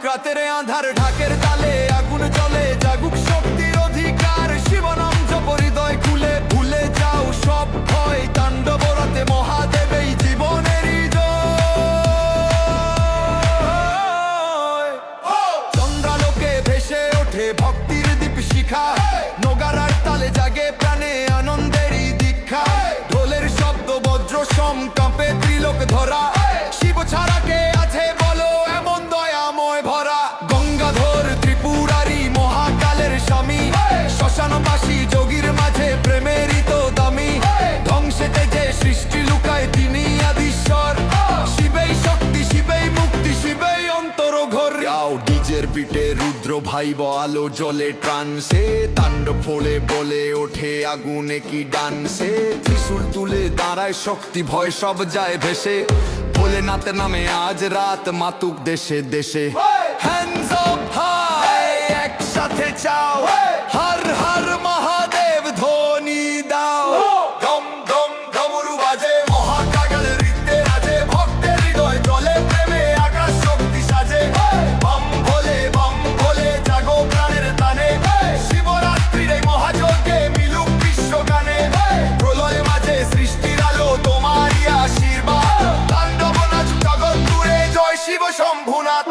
মুলুক রাতের আধার ঢাকের তালে আগুন জ্বলে, জাগুক শক্তির অধিকার। শিবনাম জপ হৃদয় খুলে, ভুলে যাও সব ভয়। তাণ্ডব রাতে মহাদেব জয়। চন্দ্রালোকে ভেসে ওঠে ভক্তির দীপ শিখা। নগারার তালে জাগে প্রাণে আনন্দেরই দীক্ষা। ঢোলের শব্দ বজ্র সম ভাইব আলো জলে ট্রান্সে তাণ্ড ফোলে বলে ওঠে আগুনে কি ডান্সে ত্রিশুল তুলে দাঁড়ায় শক্তি ভয় সব যায় ভেসে। ভোলেনাথের নামে আজ রাত মাতুক দেশে দেশে। হ্যান্ডস অফ হাই একসাথে চাও। শম্ভুনাথ